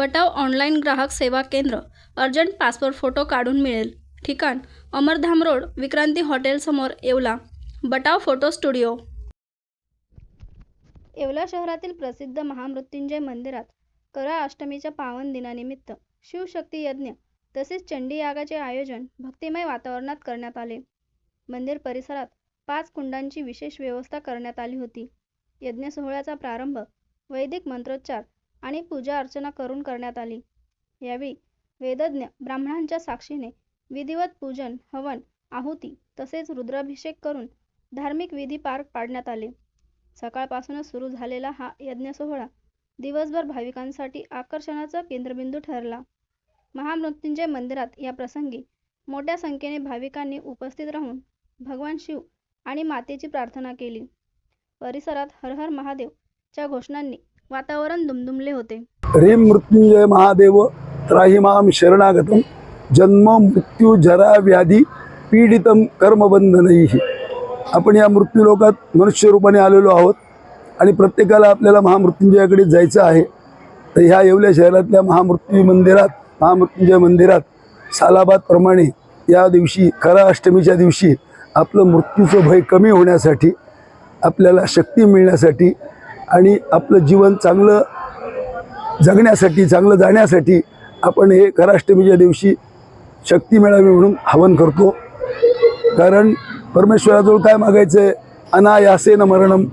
बटाव online ग्राहक सेवा केंद्र अर्जंट पासपोर्ट फोटो काढून मिळेल. ठिकाण अमरधाम रोड विक्रांती हॉटेलसमोर Yeola. Batav photo studio. Yeola शहरातील प्रसिद्ध महामृत्युंजय मंदिरात करा अष्टमीच्या पावन दिनानिमित्त शिवशक्ती यज्ञ तसेच चंडी यागाचे आयोजन भक्तिमय वातावरणात करण्यात आले. मंदिर परिसरात पाच कुंडांची विशेष व्यवस्था करण्यात आली होती. यज्ञ सोहळ्याचा प्रारंभ वैदिक मंत्रोच्चार आणि पूजा अर्चना करून करण्यात आली. यावेळी वेदज्ञ ब्राह्मणांच्या साक्षीने विधिवत पूजन हवन आहुती तसेच रुद्राभिषेक करून धार्मिक विधी पार पाडण्यात आले. सकाळपासूनच सुरू झालेला हा यज्ञ सोहळा दिवसभर भाविकांसाठी आकर्षणाचा केंद्रबिंदू ठरला. महामृत्युंजय मंदिरात या प्रसंगी मोठ्या संख्येने भाविकांनी उपस्थित राहून भगवान शिव आणि मातेची प्रार्थना केली. परिसरात हर हर महादेव च्या घोषणांनी वातावरण दुमदुमले होते. ह्रीं मृत्युंजय महादेव त्राही माम शरणागतम जन्म मृत्यू जरा व्याधी पीडितम कर्मबंधनही आपण या मृत्यूलोकात मनुष्यरूपाने आलेलो आहोत आणि प्रत्येकाला आपल्याला महामृत्युंजयाकडे जायचं आहे. तर ह्या येवल्या शहरातल्या महामृत्यू मंदिरात महामृत्युंजय मंदिरात सालाबादप्रमाणे या दिवशी खरा अष्टमीच्या दिवशी आपलं मृत्यूचं भय कमी होण्यासाठी आपल्याला शक्ती मिळण्यासाठी आणि आपलं जीवन चांगलं जगण्यासाठी चांगलं जाण्यासाठी आपण हे घराष्टमीच्या दिवशी शक्ती मिळावी म्हणून हवन करतो. कारण परमेश्वराजवळ काय मागायचं आहे अनायासेन मरणम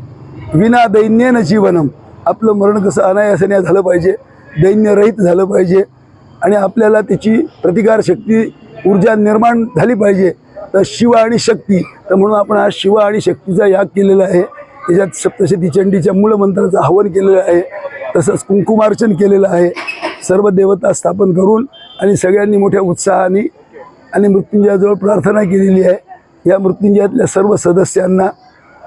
विना दैन्येनं जीवनम आपलं मरण कसं अनायासेने झालं पाहिजे? दैन्यरहित झालं पाहिजे. आणि आपल्याला त्याची प्रतिकारशक्ती ऊर्जा निर्माण झाली पाहिजे. तर शिव आणि शक्ती. तर म्हणून आपण आज शिव आणि शक्तीचा याग केलेला आहे. त्याच्यात सप्तशती चंडीच्या मूळमंत्राचं हवन केलेलं आहे तसंच कुंकुमार्चन केलेलं आहे. सर्व देवता स्थापन करून आणि सगळ्यांनी मोठ्या उत्साहाने आणि मृत्युंजयाजवळ प्रार्थना केलेली आहे. या मृत्युंजयातल्या सर्व सदस्यांना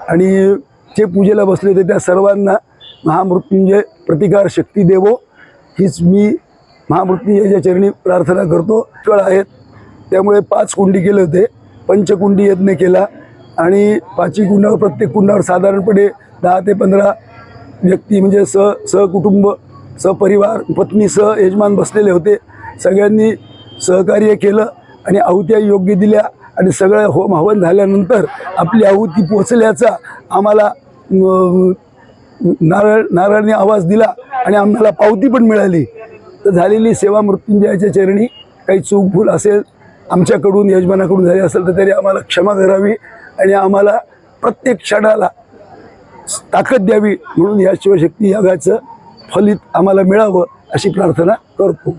आणि जे पूजेला बसले होते त्या सर्वांना महामृत्युंजय प्रतिकार शक्ती देवो. हीच मी महामृत्युंजयाच्या चरणी प्रार्थना करतो. पुष्कळ आहेत त्यामुळे पाच कुंडी केले होते. पंचकुंडी यज्ञ केला. आणि पाचही कुंडावर प्रत्येक कुंडावर साधारणपणे दहा ते पंधरा व्यक्ती म्हणजे स सहकुटुंब सपरिवार पत्नी सह यजमान बसलेले होते. सगळ्यांनी सहकार्य केलं आणि आहुत्या योग्य दिल्या आणि सगळं होम हवन झाल्यानंतर आपली आहुती पोचल्याचा आम्हाला नारळ नारळाने आवाज दिला आणि आम्हाला पावती पण मिळाली. तर झालेली सेवा मृत्युंजयाच्या चरणी काही चूक भूल असेल आमच्याकडून यजमानाकडून झाली असेल तर तरी आम्हाला क्षमा करावी. आणि आम्हाला प्रत्येक क्षणाला ताकद द्यावी म्हणून या शिवशक्ती यागाचं फलित आम्हाला मिळावं अशी प्रार्थना करतो.